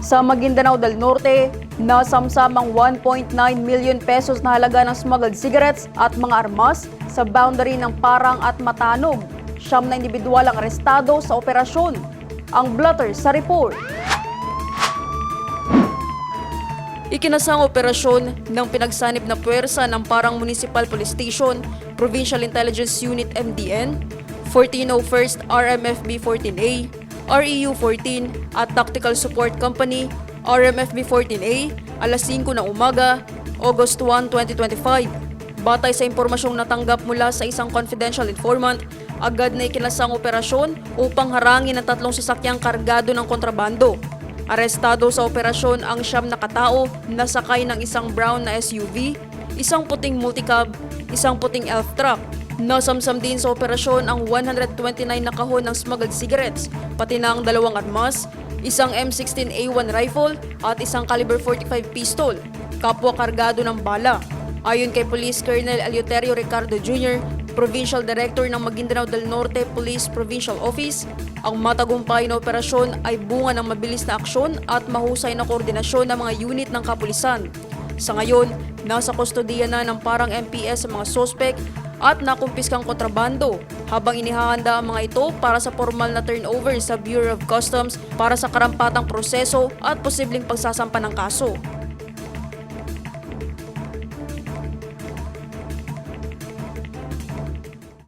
Sa Maguindanao del Norte, nasamsam ang 1.9 million pesos na halaga ng smuggled cigarettes at mga armas sa boundary ng Parang at Matanog. Siyam na individual ang arestado sa operasyon. Ang blotter sa report. Ikinasang operasyon ng pinagsanib na puwersa ng Parang Municipal Police Station, Provincial Intelligence Unit MDN, 1401st RMFB 14A, REU 14 at Tactical Support Company, RMFB 14A, alas 5 ng umaga, August 1, 2025. Batay sa impormasyong natanggap mula sa isang confidential informant, agad na ikinasang operasyon upang harangin ang tatlong sasakyang kargado ng kontrabando. Arestado sa operasyon ang siyam na katao na sakay ng isang brown na SUV, isang puting multicab, isang puting elf truck. Nasamsam din sa operasyon ang 129 na kahon ng smuggled cigarettes, pati na ang dalawang armas, isang M16A1 rifle at isang caliber 45 pistol, kapwa kargado ng bala. Ayon kay Police Colonel Eleuterio Ricardo Jr., Provincial Director ng Maguindanao del Norte Police Provincial Office, ang matagumpay na operasyon ay bunga ng mabilis na aksyon at mahusay na koordinasyon ng mga unit ng kapulisan. Sa ngayon, nasa kustodiya na ng parang MPS sa mga sospek at nakumpiskang kontrabando habang inihahanda ang mga ito para sa formal na turnover sa Bureau of Customs para sa karampatang proseso at posibleng pagsasampa ng kaso.